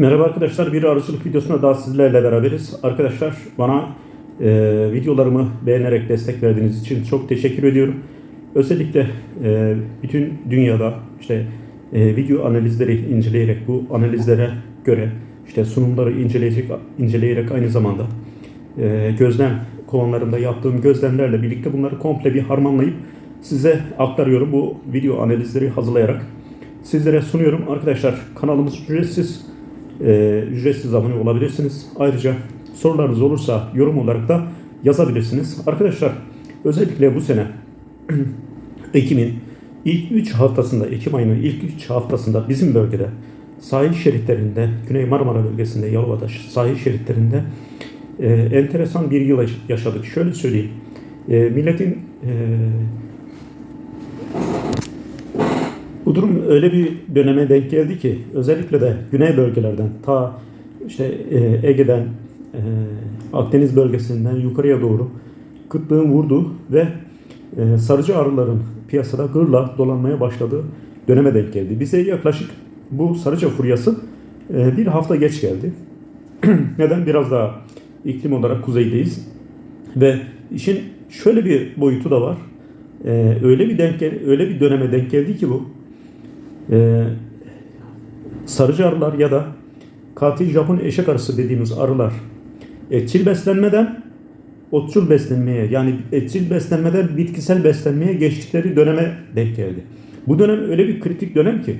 Merhaba arkadaşlar, bir arıcılık videosunda daha sizlerle beraberiz. Arkadaşlar bana e, videolarımı beğenerek destek verdiğiniz için çok teşekkür ediyorum. Özellikle e, bütün dünyada işte e, video analizleri inceleyerek bu analizlere göre işte sunumları inceleyecek inceleyerek aynı zamanda e, gözlem kovanlarında yaptığım gözlemlerle birlikte bunları komple bir harmanlayıp size aktarıyorum bu video analizleri hazırlayarak sizlere sunuyorum. Arkadaşlar kanalımız ücretsiz. Ee, ücretsiz abone olabilirsiniz. Ayrıca sorularınız olursa yorum olarak da yazabilirsiniz. Arkadaşlar özellikle bu sene Ekim'in ilk 3 haftasında, Ekim ayının ilk 3 haftasında bizim bölgede sahil şeritlerinde, Güney Marmara bölgesinde, Yalova'da sahil şeritlerinde e, enteresan bir yıl yaşadık. Şöyle söyleyeyim. E, milletin e, bu durum öyle bir döneme denk geldi ki özellikle de güney bölgelerden ta işte e, Ege'den e, Akdeniz bölgesinden yukarıya doğru kıtlığın vurduğu ve e, sarıcı arıların piyasada gırla dolanmaya başladığı döneme denk geldi. Bize yaklaşık bu sarıca furyası bir hafta geç geldi. Neden? Biraz daha iklim olarak kuzeydeyiz. Ve işin şöyle bir boyutu da var. E, öyle bir denk öyle bir döneme denk geldi ki bu ee, sarıcı arılar ya da katil Japon eşek arısı dediğimiz arılar etçil beslenmeden otçul beslenmeye yani etçil beslenmeden bitkisel beslenmeye geçtikleri döneme denk geldi. Bu dönem öyle bir kritik dönem ki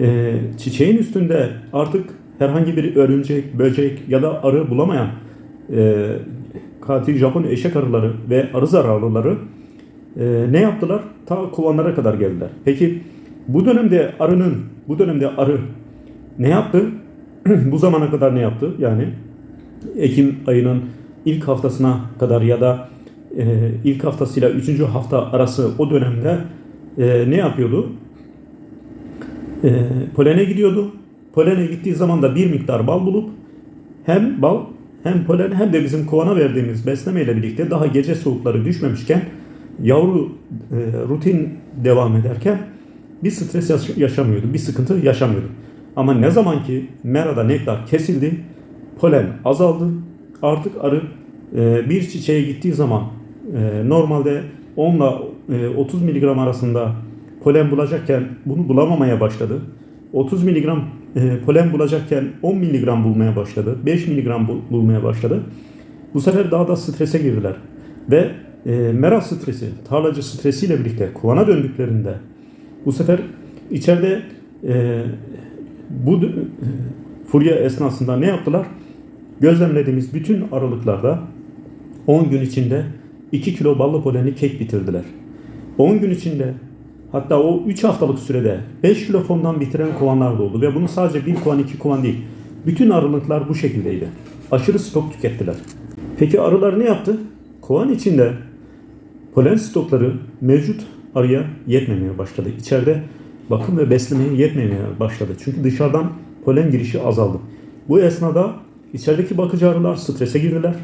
e, çiçeğin üstünde artık herhangi bir örümcek, böcek ya da arı bulamayan e, katil Japon eşek arıları ve arı zararlıları e, ne yaptılar? Ta kovanlara kadar geldiler. Peki bu dönemde arının, bu dönemde arı ne yaptı? bu zamana kadar ne yaptı? Yani Ekim ayının ilk haftasına kadar ya da e, ilk haftasıyla üçüncü hafta arası o dönemde e, ne yapıyordu? E, polene gidiyordu. Polene gittiği zaman da bir miktar bal bulup hem bal hem polen hem de bizim kovana verdiğimiz beslemeyle birlikte daha gece soğukları düşmemişken yavru e, rutin devam ederken bir stres yaş- yaşamıyordu, bir sıkıntı yaşamıyordu. Ama ne zaman ki merada nektar kesildi, polen azaldı. Artık arı e, bir çiçeğe gittiği zaman e, normalde 10 ile 30 miligram arasında polen bulacakken bunu bulamamaya başladı. 30 miligram e, polen bulacakken 10 miligram bulmaya başladı. 5 miligram bul- bulmaya başladı. Bu sefer daha da strese girdiler. Ve e, mera stresi, tarlacı stresiyle birlikte kovana döndüklerinde bu sefer içeride e, bu d- furya esnasında ne yaptılar? Gözlemlediğimiz bütün aralıklarda 10 gün içinde 2 kilo ballı poleni kek bitirdiler. 10 gün içinde hatta o 3 haftalık sürede 5 kilo fondan bitiren kovanlar da oldu. Ve bunu sadece bir kovan iki kovan değil. Bütün arılıklar bu şekildeydi. Aşırı stok tükettiler. Peki arılar ne yaptı? Kovan içinde polen stokları mevcut arıya yetmemeye başladı. İçeride bakım ve beslemeye yetmemeye başladı. Çünkü dışarıdan polen girişi azaldı. Bu esnada içerideki bakıcı arılar strese girdiler.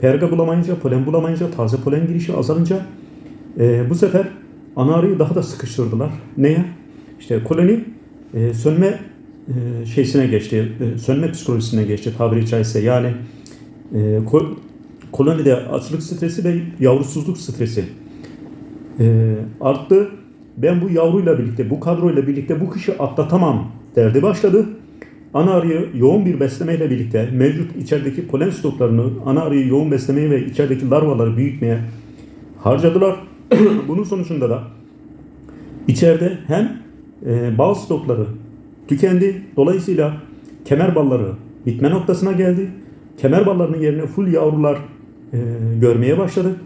Perga bulamayınca, polen bulamayınca, taze polen girişi azalınca e, bu sefer ana arıyı daha da sıkıştırdılar. Neye? İşte koloni e, sönme e, şeysine geçti, e, sönme psikolojisine geçti tabiri caizse. Yani e, ko- kolonide açlık stresi ve yavrusuzluk stresi e, arttı. Ben bu yavruyla birlikte, bu kadroyla birlikte bu kışı atlatamam derdi başladı. Ana arıyı yoğun bir beslemeyle birlikte mevcut içerideki polen stoklarını ana arıyı yoğun beslemeye ve içerideki larvaları büyütmeye harcadılar. Bunun sonucunda da içeride hem e, bal stokları tükendi. Dolayısıyla kemer balları bitme noktasına geldi. Kemer ballarının yerine full yavrular e, görmeye başladık.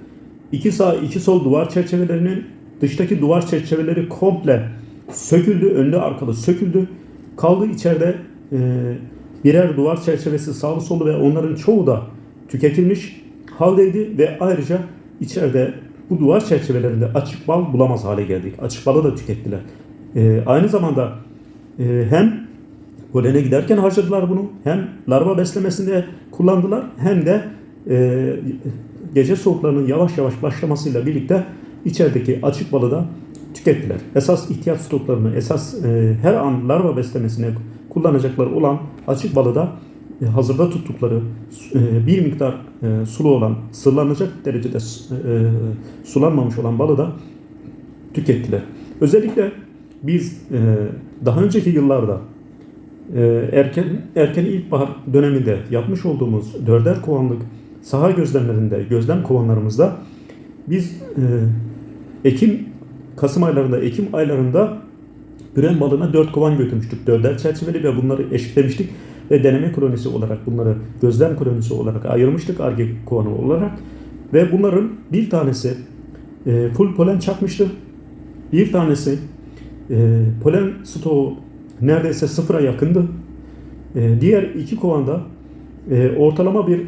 İki sağ iki sol duvar çerçevelerinin dıştaki duvar çerçeveleri komple söküldü. Önlü arkalı söküldü. Kaldı içeride e, birer duvar çerçevesi sağlı solu ve onların çoğu da tüketilmiş haldeydi ve ayrıca içeride bu duvar çerçevelerinde açık bal bulamaz hale geldik. Açık balı da tükettiler. E, aynı zamanda e, hem polene giderken harcadılar bunu. Hem larva beslemesinde kullandılar hem de e, gece soğuklarının yavaş yavaş başlamasıyla birlikte içerideki açık balı da tükettiler. Esas ihtiyaç stoklarını, esas e, her an larva beslemesine kullanacakları olan açık balı da e, hazırda tuttukları e, bir miktar e, sulu olan, sırlanacak derecede s- e, sulanmamış olan balı da tükettiler. Özellikle biz e, daha önceki yıllarda e, erken erken ilkbahar döneminde yapmış olduğumuz dörder kovanlık saha gözlemlerinde, gözlem kovanlarımızda biz e, Ekim, Kasım aylarında, Ekim aylarında Güren balığına 4 kovan götürmüştük. Dörder çerçeveli ve bunları eşitlemiştik ve deneme kolonisi olarak bunları gözlem kolonisi olarak ayırmıştık arge kovanı olarak ve bunların bir tanesi e, full polen çakmıştı. Bir tanesi e, polen stoğu neredeyse sıfıra yakındı. E, diğer iki kovanda e, ortalama bir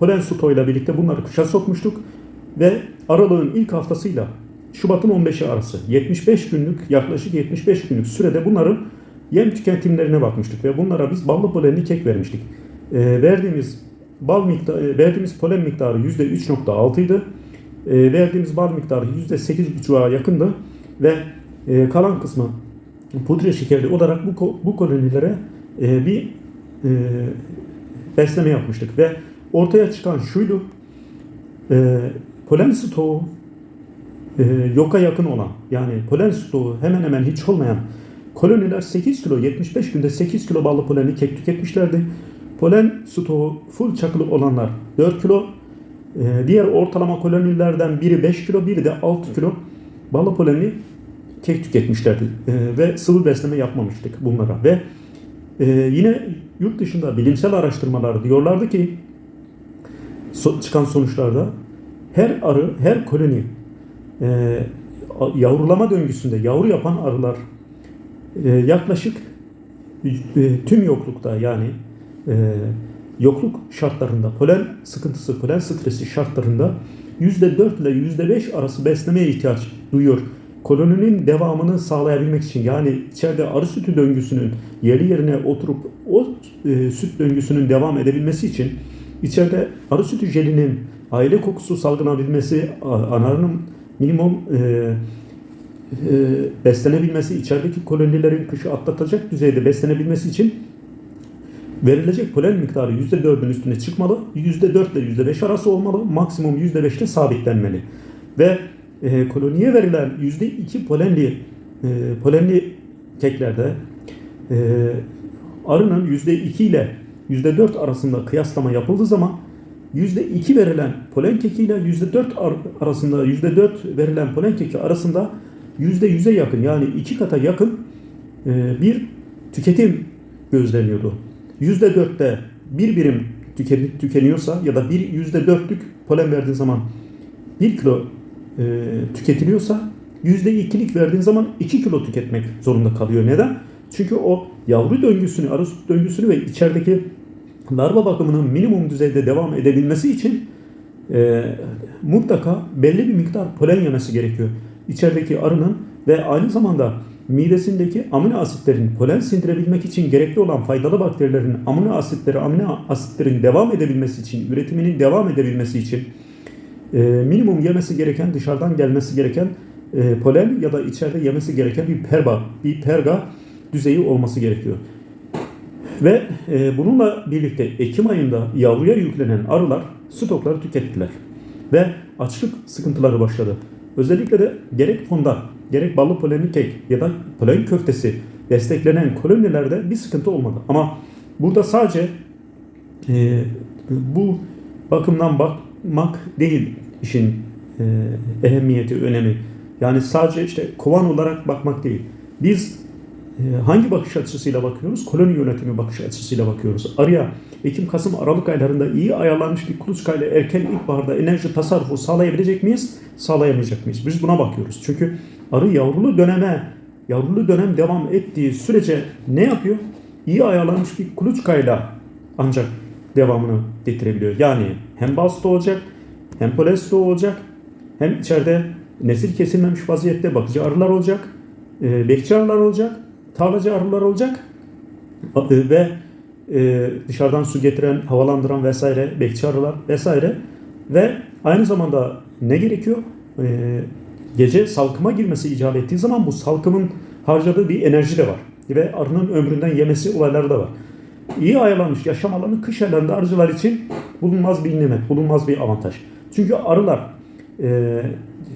polen stoğuyla birlikte bunları kışa sokmuştuk ve aralığın ilk haftasıyla Şubat'ın 15'i arası 75 günlük yaklaşık 75 günlük sürede bunların yem tüketimlerine bakmıştık ve bunlara biz ballı polenli kek vermiştik. E, verdiğimiz bal miktarı, verdiğimiz polen miktarı %3.6 idi. E, verdiğimiz bal miktarı %8.5'a yakındı ve e, kalan kısmı pudra şekerli olarak bu, bu kolonilere e, bir e, besleme yapmıştık ve ortaya çıkan şuydu. E, polen stoğu e, yoka yakın olan yani polen stoğu hemen hemen hiç olmayan koloniler 8 kilo 75 günde 8 kilo ballı poleni kek tüketmişlerdi. Polen stoğu full çakılı olanlar 4 kilo e, diğer ortalama kolonilerden biri 5 kilo biri de 6 kilo ballı poleni kek tüketmişlerdi E, ve sıvı besleme yapmamıştık bunlara ve e, yine yurt dışında bilimsel araştırmalar diyorlardı ki çıkan sonuçlarda her arı, her koloni e, yavrulama döngüsünde yavru yapan arılar e, yaklaşık e, tüm yoklukta yani e, yokluk şartlarında polen sıkıntısı, polen stresi şartlarında %4 ile %5 arası beslemeye ihtiyaç duyuyor. Koloninin devamını sağlayabilmek için yani içeride arı sütü döngüsünün yerli yerine oturup o e, süt döngüsünün devam edebilmesi için içeride arı sütü jelinin aile kokusu salgılanabilmesi, a- anarının minimum e, e, beslenebilmesi, içerideki kolonilerin kışı atlatacak düzeyde beslenebilmesi için verilecek polen miktarı %4'ün üstüne çıkmalı. %4 ile %5 arası olmalı. Maksimum %5'te sabitlenmeli. Ve e, koloniye verilen %2 polenli e, polenli keklerde e, arının %2 ile %4 arasında kıyaslama yapıldığı zaman %2 verilen polen keki ile %4 ar- arasında %4 verilen polen keki arasında %100'e yakın yani iki kata yakın e, bir tüketim gözleniyordu. %4'te bir birim tüken- tükeniyorsa ya da bir %4'lük polen verdiğin zaman 1 kilo e, tüketiliyorsa %2'lik verdiğin zaman 2 kilo tüketmek zorunda kalıyor. Neden? Çünkü o yavru döngüsünü, arı döngüsünü ve içerideki larva bakımının minimum düzeyde devam edebilmesi için e, mutlaka belli bir miktar polen yemesi gerekiyor. İçerideki arının ve aynı zamanda midesindeki amino asitlerin polen sindirebilmek için gerekli olan faydalı bakterilerin amino asitleri amino asitlerin devam edebilmesi için, üretiminin devam edebilmesi için e, minimum yemesi gereken dışarıdan gelmesi gereken e, polen ya da içeride yemesi gereken bir perba, bir perga düzeyi olması gerekiyor. Ve e, bununla birlikte Ekim ayında yavruya yüklenen arılar stokları tükettiler. Ve açlık sıkıntıları başladı. Özellikle de gerek fonda, gerek ballı polenli kek ya da polen köftesi desteklenen kolonilerde bir sıkıntı olmadı. Ama burada sadece e, bu bakımdan bakmak değil işin e, ehemmiyeti, önemi. Yani sadece işte kovan olarak bakmak değil. Biz hangi bakış açısıyla bakıyoruz? Koloni yönetimi bakış açısıyla bakıyoruz. Arıya Ekim, Kasım, Aralık aylarında iyi ayarlanmış bir kuluçkayla erken ilkbaharda enerji tasarrufu sağlayabilecek miyiz? Sağlayamayacak mıyız? Biz buna bakıyoruz. Çünkü arı yavrulu döneme, yavrulu dönem devam ettiği sürece ne yapıyor? İyi ayarlanmış bir kuluçkayla ancak devamını getirebiliyor. Yani hem bal stoğu olacak, hem polen stoğu olacak, hem içeride nesil kesilmemiş vaziyette bakıcı arılar olacak, e, bekçi arılar olacak, tarlacı arılar olacak e, ve e, dışarıdan su getiren, havalandıran vesaire bekçi arılar vesaire ve aynı zamanda ne gerekiyor? E, gece salkıma girmesi icap ettiği zaman bu salkımın harcadığı bir enerji de var. ve arının ömründen yemesi olayları da var. İyi ayarlanmış yaşam alanı kış aylarında arıcılar için bulunmaz bir nimet, bulunmaz bir avantaj. Çünkü arılar e,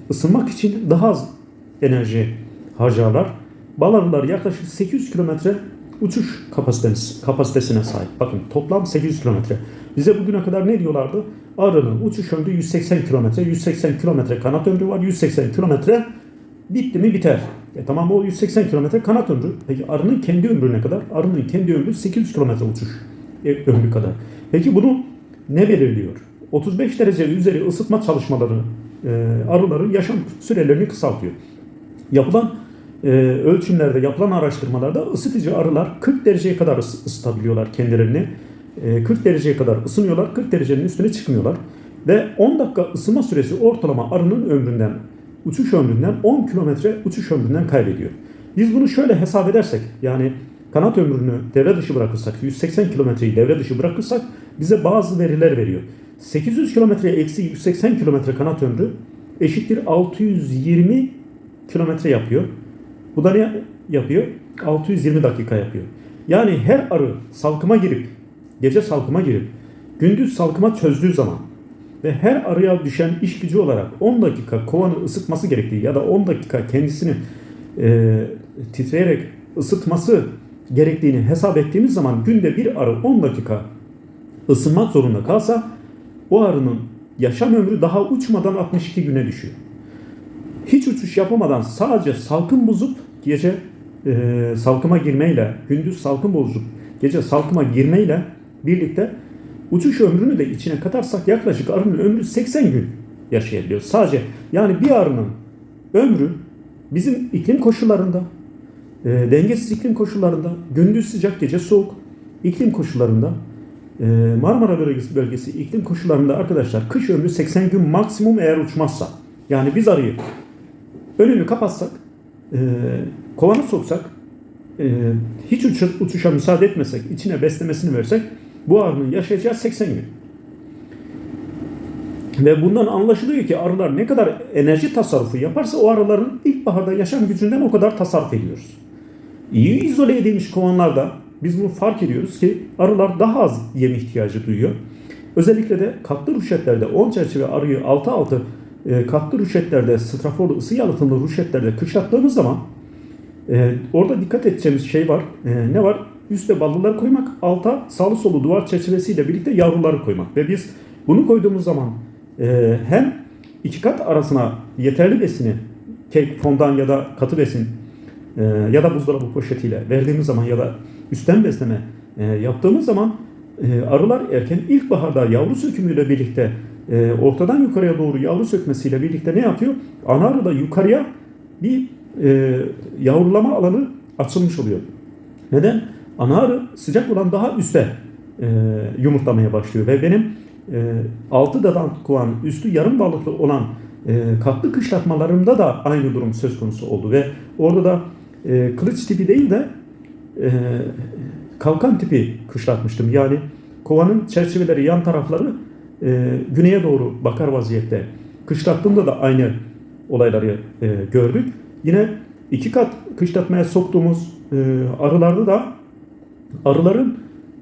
ısınmak için daha az enerji harcarlar. Bal arıları yaklaşık 800 kilometre uçuş kapasitesi, kapasitesine sahip. Bakın toplam 800 kilometre. Bize bugüne kadar ne diyorlardı? Arının uçuş ömrü 180 kilometre. 180 kilometre kanat ömrü var. 180 kilometre bitti mi biter. E tamam o 180 kilometre kanat ömrü. Peki arının kendi ömrü ne kadar? Arının kendi ömrü 800 kilometre uçuş e, ömrü kadar. Peki bunu ne belirliyor? 35 derece üzeri ısıtma çalışmaları e, arıların yaşam sürelerini kısaltıyor. Yapılan e, ölçümlerde, yapılan araştırmalarda ısıtıcı arılar 40 dereceye kadar ıs- ısıtabiliyorlar kendilerini. E, 40 dereceye kadar ısınıyorlar, 40 derecenin üstüne çıkmıyorlar. Ve 10 dakika ısınma süresi ortalama arının ömründen, uçuş ömründen 10 kilometre uçuş ömründen kaybediyor. Biz bunu şöyle hesap edersek, yani kanat ömrünü devre dışı bırakırsak, 180 kilometreyi devre dışı bırakırsak bize bazı veriler veriyor. 800 kilometre eksi 180 kilometre kanat ömrü eşittir 620 kilometre yapıyor. Bu da ne yapıyor? 620 dakika yapıyor. Yani her arı salkıma girip, gece salkıma girip, gündüz salkıma çözdüğü zaman ve her arıya düşen iş gücü olarak 10 dakika kovanı ısıtması gerektiği ya da 10 dakika kendisini e, titreyerek ısıtması gerektiğini hesap ettiğimiz zaman günde bir arı 10 dakika ısınmak zorunda kalsa o arının yaşam ömrü daha uçmadan 62 güne düşüyor. Hiç uçuş yapamadan sadece salkım bozup gece e, salkıma girmeyle, gündüz salkım bozup gece salkıma girmeyle birlikte uçuş ömrünü de içine katarsak yaklaşık arının ömrü 80 gün yaşayabiliyor. Sadece yani bir arının ömrü bizim iklim koşullarında, e, dengesiz iklim koşullarında, gündüz sıcak gece soğuk iklim koşullarında e, Marmara bölgesi, bölgesi iklim koşullarında arkadaşlar kış ömrü 80 gün maksimum eğer uçmazsa. Yani biz arıyı önünü kapatsak, e, kovana soksak, e, hiç uç, uçuşa müsaade etmesek, içine beslemesini versek bu arının yaşayacağı 80 gün. Ve bundan anlaşılıyor ki arılar ne kadar enerji tasarrufu yaparsa o arıların ilkbaharda yaşam gücünden o kadar tasarruf ediyoruz. İyi izole edilmiş kovanlarda biz bunu fark ediyoruz ki arılar daha az yem ihtiyacı duyuyor. Özellikle de katlı ruşetlerde 10 çerçeve arıyı 6-6 e, katlı ruşetlerde, straforlu ısı yalıtımlı ruşetlerde kışlattığımız zaman e, orada dikkat edeceğimiz şey var. E, ne var? Üste ballılar koymak, alta sağlı solu duvar çerçevesiyle birlikte yavruları koymak. Ve biz bunu koyduğumuz zaman e, hem iki kat arasına yeterli besini, kek, fondan ya da katı besin e, ya da buzdolabı poşetiyle verdiğimiz zaman ya da üstten besleme e, yaptığımız zaman e, arılar erken ilkbaharda yavru sökümüyle birlikte e, ortadan yukarıya doğru yavru sökmesiyle birlikte ne yapıyor? Ana arı da yukarıya bir e, yavrulama alanı açılmış oluyor. Neden? Ana arı sıcak olan daha üste e, yumurtlamaya başlıyor ve benim e, altı dadan kovan üstü yarım balıklı olan e, katlı kışlatmalarımda da aynı durum söz konusu oldu ve orada da e, kılıç tipi değil de e, kalkan tipi kışlatmıştım. Yani kovanın çerçeveleri yan tarafları e, güneye doğru bakar vaziyette. Kışlattığımda da aynı olayları e, gördük. Yine iki kat kışlatmaya soktuğumuz e, arılarda da arıların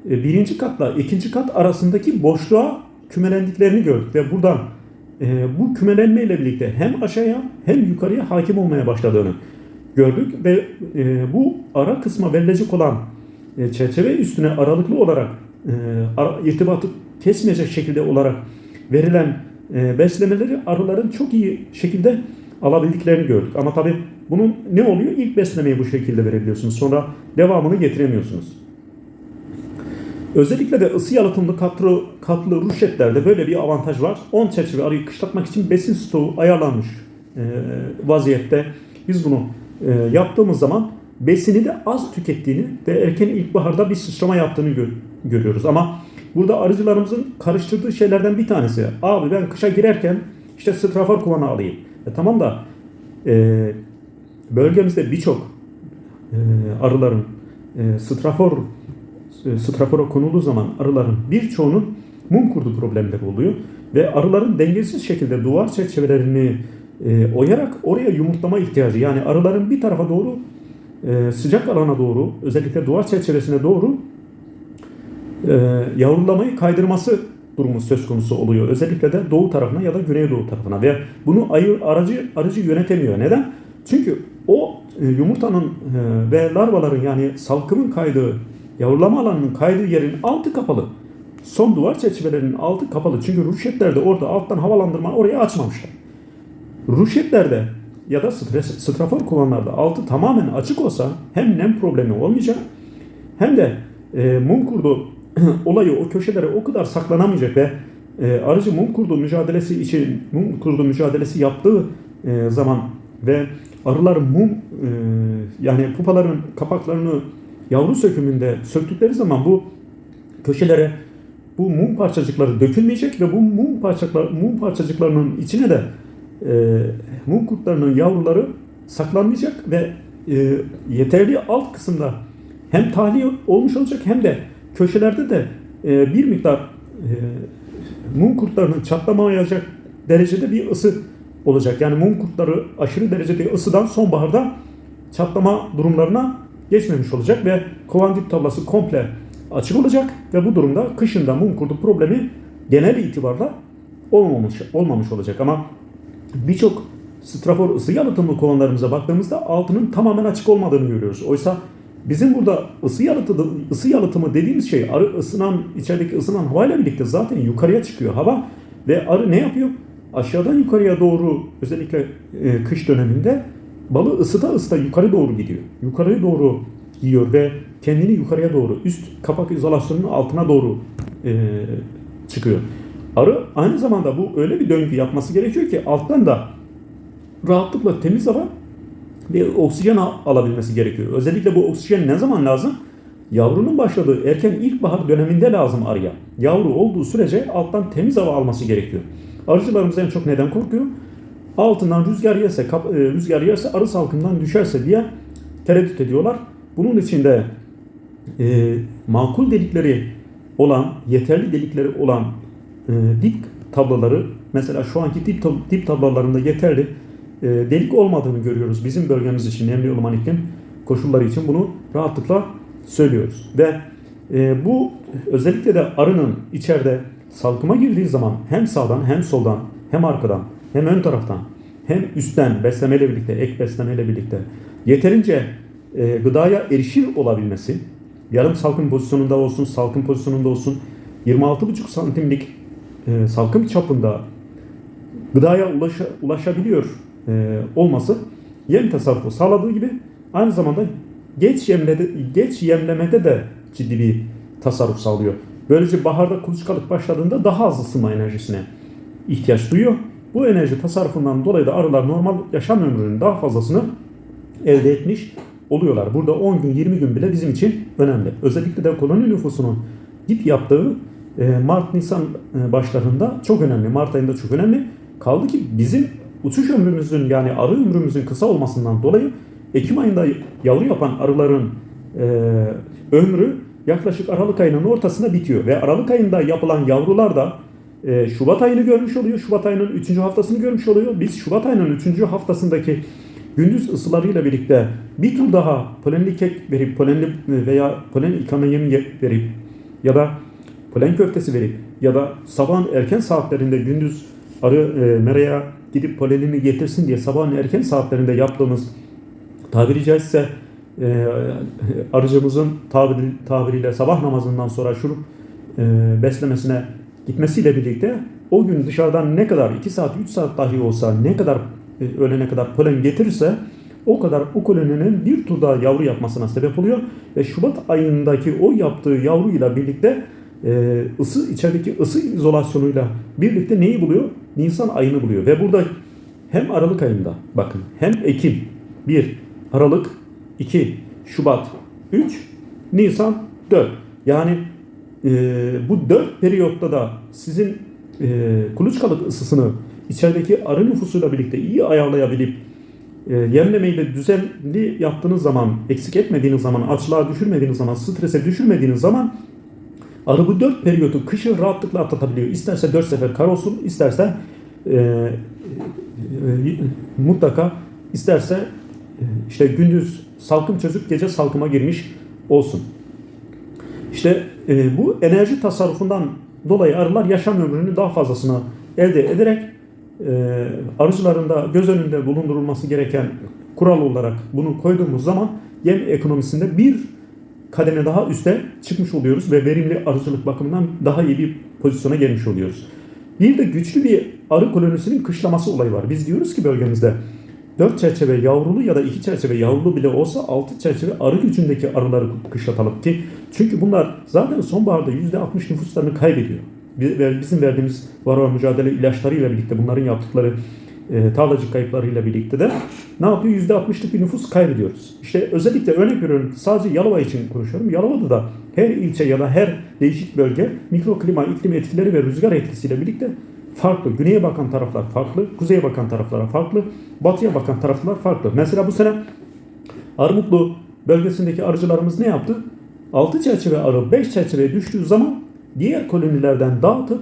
e, birinci katla ikinci kat arasındaki boşluğa kümelendiklerini gördük ve buradan e, bu kümelenme ile birlikte hem aşağıya hem yukarıya hakim olmaya başladığını gördük ve e, bu ara kısma verilecek olan e, çerçeve üstüne aralıklı olarak e, irtibatı kesmeyecek şekilde olarak verilen e, beslemeleri arıların çok iyi şekilde alabildiklerini gördük. Ama tabii bunun ne oluyor? İlk beslemeyi bu şekilde verebiliyorsunuz. Sonra devamını getiremiyorsunuz. Özellikle de ısı yalıtımlı katlı, katlı ruşetlerde böyle bir avantaj var. 10 çerçeve arıyı kışlatmak için besin stoğu ayarlanmış e, vaziyette. Biz bunu e, yaptığımız zaman besini de az tükettiğini ve erken ilkbaharda bir sıçrama yaptığını gö- görüyoruz. Ama burada arıcılarımızın karıştırdığı şeylerden bir tanesi. Abi ben kışa girerken işte strafor kovanı alayım. E, tamam da e, bölgemizde birçok e, arıların e, strafor e, strafora konulduğu zaman arıların birçoğunun mum kurdu problemleri oluyor. Ve arıların dengesiz şekilde duvar çerçevelerini e, oyarak oraya yumurtlama ihtiyacı yani arıların bir tarafa doğru e, sıcak alana doğru özellikle duvar çerçevesine doğru yavrulamayı kaydırması durumu söz konusu oluyor. Özellikle de doğu tarafına ya da güneydoğu tarafına ve bunu ayı, aracı aracı yönetemiyor. Neden? Çünkü o e, yumurtanın e, ve larvaların yani salkımın kaydığı, yavrulama alanının kaydığı yerin altı kapalı. Son duvar çerçevelerinin altı kapalı. Çünkü ruşetlerde orada alttan havalandırma oraya açmamışlar. Ruşetlerde ya da stres, strafor kovanlarda altı tamamen açık olsa hem nem problemi olmayacak hem de e, mum kurdu olayı o köşelere o kadar saklanamayacak ve e, arıcı mum kurdu mücadelesi için mum kurdu mücadelesi yaptığı e, zaman ve arılar mum e, yani pupaların kapaklarını yavru sökümünde söktükleri zaman bu köşelere bu mum parçacıkları dökülmeyecek ve bu mum parçacıklar mum parçacıklarının içine de e, mum kurtlarının yavruları saklanmayacak ve e, yeterli alt kısımda hem tahliye olmuş olacak hem de köşelerde de e, bir miktar e, mum kurtlarının çatlamayacak derecede bir ısı olacak. Yani mum kurtları aşırı derecede ısıdan sonbaharda çatlama durumlarına geçmemiş olacak ve kovan dip tablası komple açık olacak ve bu durumda kışında mum kurdu problemi genel itibarla olmamış, olmamış olacak. Ama birçok strafor ısı yalıtımlı kovanlarımıza baktığımızda altının tamamen açık olmadığını görüyoruz. Oysa bizim burada ısı yalıtımı, ısı yalıtımı dediğimiz şey arı ısınan, içerideki ısınan havayla birlikte zaten yukarıya çıkıyor hava ve arı ne yapıyor? Aşağıdan yukarıya doğru özellikle e, kış döneminde balı ısıta ısıta yukarı doğru gidiyor. Yukarıya doğru yiyor ve kendini yukarıya doğru üst kapak izolasyonunun altına doğru e, çıkıyor. Arı aynı zamanda bu öyle bir döngü yapması gerekiyor ki alttan da rahatlıkla temiz hava ve oksijen al- alabilmesi gerekiyor. Özellikle bu oksijen ne zaman lazım? Yavrunun başladığı erken ilkbahar döneminde lazım arıya. Yavru olduğu sürece alttan temiz hava alması gerekiyor. Arıcılarımız en çok neden korkuyor? Altından rüzgar yerse, kap- e, rüzgar yerse arı salkımdan düşerse diye tereddüt ediyorlar. Bunun için de e, makul delikleri olan, yeterli delikleri olan e, dip tabloları mesela şu anki dip, dip tablolarında yeterli delik olmadığını görüyoruz. Bizim bölgemiz için nemli ılıman iklim koşulları için bunu rahatlıkla söylüyoruz. Ve e, bu özellikle de arının içeride salkıma girdiği zaman hem sağdan hem soldan hem arkadan hem ön taraftan hem üstten beslemeyle birlikte ek beslemeyle birlikte yeterince e, gıdaya erişir olabilmesi yarım salkım pozisyonunda olsun salkım pozisyonunda olsun 26,5 santimlik e, salkım çapında gıdaya ulaşa, ulaşabiliyor e, olması yem tasarrufu sağladığı gibi aynı zamanda geç yemlede, geç yemlemede de ciddi bir tasarruf sağlıyor. Böylece baharda kuluçkalık başladığında daha az ısınma enerjisine ihtiyaç duyuyor. Bu enerji tasarrufundan dolayı da arılar normal yaşam ömrünün daha fazlasını elde etmiş oluyorlar. Burada 10 gün 20 gün bile bizim için önemli. Özellikle de koloni nüfusunun dip yaptığı e, Mart-Nisan e, başlarında çok önemli. Mart ayında çok önemli. Kaldı ki bizim uçuş ömrümüzün yani arı ömrümüzün kısa olmasından dolayı Ekim ayında yavru yapan arıların e, ömrü yaklaşık Aralık ayının ortasında bitiyor. Ve Aralık ayında yapılan yavrular da e, Şubat ayını görmüş oluyor. Şubat ayının 3. haftasını görmüş oluyor. Biz Şubat ayının 3. haftasındaki gündüz ısılarıyla birlikte bir tur daha polenli kek verip polenli veya polen ikame yemi ye- verip ya da polen köftesi verip ya da sabahın erken saatlerinde gündüz arı e, meraya gidip polenini getirsin diye sabahın erken saatlerinde yaptığımız tabiri caizse e, arıcımızın tabiri, tabiriyle sabah namazından sonra şurup e, beslemesine gitmesiyle birlikte o gün dışarıdan ne kadar 2 saat 3 saat dahi olsa ne kadar e, öğlene kadar polen getirirse o kadar o koloninin bir tur daha yavru yapmasına sebep oluyor ve Şubat ayındaki o yaptığı yavruyla birlikte e, ısı içerideki ısı izolasyonuyla birlikte neyi buluyor? Nisan ayını buluyor ve burada hem Aralık ayında bakın hem Ekim 1 Aralık 2 Şubat 3 Nisan 4 yani e, bu 4 periyotta da sizin e, kuluçkalık ısısını içerideki arı nüfusuyla birlikte iyi ayarlayabilip e, yemlemeyi de düzenli yaptığınız zaman, eksik etmediğiniz zaman, açlığa düşürmediğiniz zaman, strese düşürmediğiniz zaman arı bu 4 periyotu kışı rahatlıkla atlatabiliyor. İsterse 4 sefer kar olsun, isterse e, e, mutlaka isterse işte gündüz salkım çocuk gece salkıma girmiş olsun. İşte e, bu enerji tasarrufundan dolayı arılar yaşam ömrünü daha fazlasına elde ederek e, arıcılarında göz önünde bulundurulması gereken kural olarak bunu koyduğumuz zaman yem ekonomisinde bir kademe daha üste çıkmış oluyoruz ve verimli arıcılık bakımından daha iyi bir pozisyona gelmiş oluyoruz. Bir de güçlü bir arı kolonisinin kışlaması olayı var. Biz diyoruz ki bölgemizde 4 çerçeve yavrulu ya da 2 çerçeve yavrulu bile olsa 6 çerçeve arı gücündeki arıları kışlatalım ki çünkü bunlar zaten sonbaharda %60 nüfuslarını kaybediyor. Bizim verdiğimiz varroa mücadele ilaçlarıyla birlikte bunların yaptıkları e, tarlacı kayıplarıyla birlikte de ne yapıyor? %60'lık bir nüfus kaybediyoruz. İşte özellikle örnek veriyorum sadece Yalova için konuşuyorum. Yalova'da da her ilçe ya da her değişik bölge mikroklima, iklim etkileri ve rüzgar etkisiyle birlikte farklı. Güneye bakan taraflar farklı, kuzeye bakan taraflara farklı, batıya bakan taraflar farklı. Mesela bu sene Armutlu bölgesindeki arıcılarımız ne yaptı? 6 çerçeve arı 5 çerçeveye düştüğü zaman diğer kolonilerden dağıtıp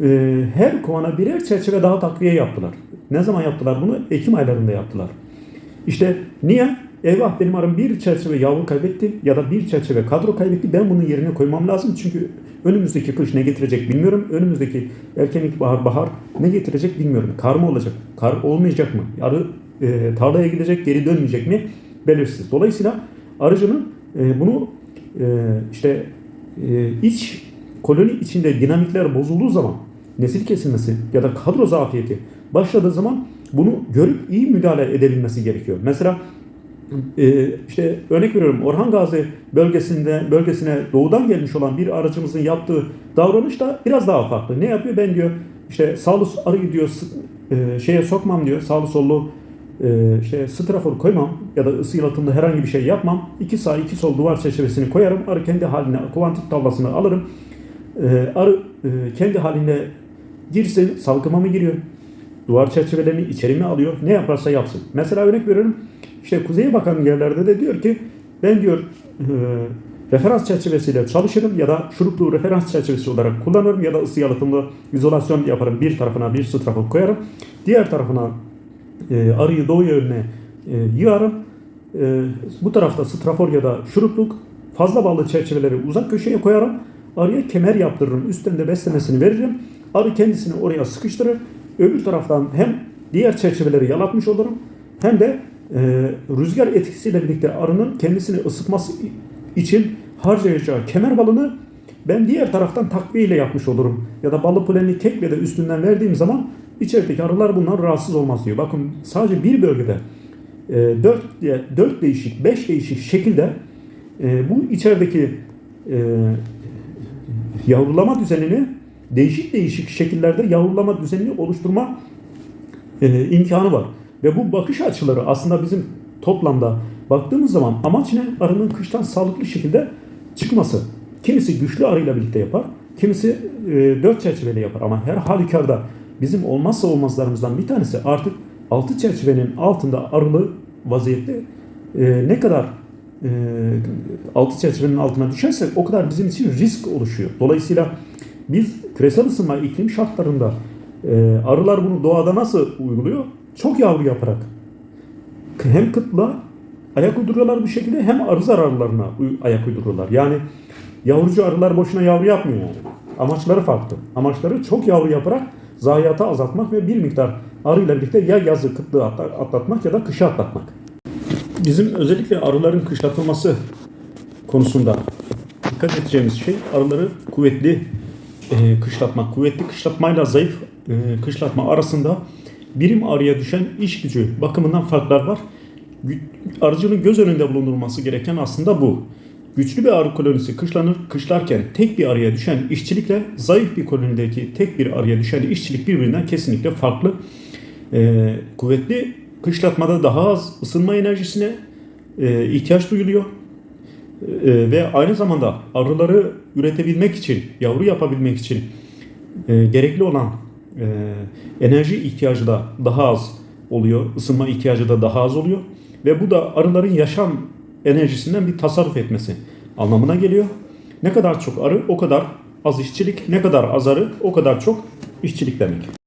e, her kovana birer çerçeve daha takviye yaptılar. Ne zaman yaptılar bunu? Ekim aylarında yaptılar. İşte niye? Eyvah benim arım bir çerçeve yavru kaybetti ya da bir çerçeve kadro kaybetti. Ben bunun yerine koymam lazım. Çünkü önümüzdeki kış ne getirecek bilmiyorum. Önümüzdeki erken ilkbahar, bahar ne getirecek bilmiyorum. Kar mı olacak? Kar olmayacak mı? Arı e, tarlaya gidecek, geri dönmeyecek mi? Belirsiz. Dolayısıyla arıcının e, bunu e, işte e, iç koloni içinde dinamikler bozulduğu zaman nesil kesilmesi ya da kadro zafiyeti başladığı zaman bunu görüp iyi müdahale edebilmesi gerekiyor. Mesela e, işte örnek veriyorum Orhan Gazi bölgesinde bölgesine doğudan gelmiş olan bir aracımızın yaptığı davranış da biraz daha farklı. Ne yapıyor? Ben diyor işte sağlı arıyı diyor e, şeye sokmam diyor. Sağlı sollu e, şey strafor koymam ya da ısı yalıtımda herhangi bir şey yapmam. İki sağ iki sol duvar çerçevesini koyarım. Arı kendi haline kuantik tavlasını alırım. Arı kendi haline girsin salkıma mı giriyor? Duvar çerçevelerini içeri mi alıyor? Ne yaparsa yapsın. Mesela örnek veriyorum. İşte kuzeye bakan yerlerde de diyor ki ben diyor e, referans çerçevesiyle çalışırım ya da şuruplu referans çerçevesi olarak kullanırım ya da ısı yalıtımlı izolasyon yaparım. Bir tarafına bir strafor koyarım. Diğer tarafına e, arıyı doğu yönüne e, yığarım. E, bu tarafta strafor ya da şurupluk fazla ballı çerçeveleri uzak köşeye koyarım. Arıya kemer yaptırırım. Üstten de beslemesini veririm. Arı kendisini oraya sıkıştırır. Öbür taraftan hem diğer çerçeveleri yalatmış olurum hem de e, rüzgar etkisiyle birlikte arının kendisini ısıtması için harcayacağı kemer balını ben diğer taraftan takviye ile yapmış olurum. Ya da balı polenli kekle de üstünden verdiğim zaman içerideki arılar bundan rahatsız olmaz diyor. Bakın sadece bir bölgede 4, 4 değişik, 5 değişik şekilde e, bu içerideki e, yavrulama düzenini değişik değişik şekillerde yavrulama düzenini oluşturma e, imkanı var. Ve bu bakış açıları aslında bizim toplamda baktığımız zaman amaç ne? Arının kıştan sağlıklı şekilde çıkması. Kimisi güçlü arıyla birlikte yapar, kimisi e, dört çerçeveli yapar ama her halükarda bizim olmazsa olmazlarımızdan bir tanesi artık altı çerçevenin altında arılı vaziyette e, ne kadar e, altı çerçevenin altına düşerse o kadar bizim için risk oluşuyor. Dolayısıyla biz küresel ısınma iklim şartlarında e, arılar bunu doğada nasıl uyguluyor? Çok yavru yaparak hem kıtla ayak uyduruyorlar bu şekilde hem arı zararlarına ayak uyduruyorlar. Yani yavrucu arılar boşuna yavru yapmıyor yani. Amaçları farklı. Amaçları çok yavru yaparak zayiatı azaltmak ve bir miktar arıyla birlikte ya yazı kıtlığı atla- atlatmak ya da kışı atlatmak. Bizim özellikle arıların kışlatılması konusunda dikkat edeceğimiz şey arıları kuvvetli e, kışlatmak. Kuvvetli kışlatmayla zayıf e, kışlatma arasında birim arıya düşen iş gücü bakımından farklar var. Arıcının göz önünde bulundurulması gereken aslında bu. Güçlü bir arı kolonisi kışlanır, kışlarken tek bir arıya düşen işçilikle zayıf bir kolonideki tek bir arıya düşen işçilik birbirinden kesinlikle farklı. E, kuvvetli kışlatmada daha az ısınma enerjisine e, ihtiyaç duyuluyor. E, ve aynı zamanda arıları üretebilmek için, yavru yapabilmek için e, gerekli olan e, enerji ihtiyacı da daha az oluyor. ısınma ihtiyacı da daha az oluyor. Ve bu da arıların yaşam enerjisinden bir tasarruf etmesi anlamına geliyor. Ne kadar çok arı o kadar az işçilik, ne kadar az arı o kadar çok işçilik demek.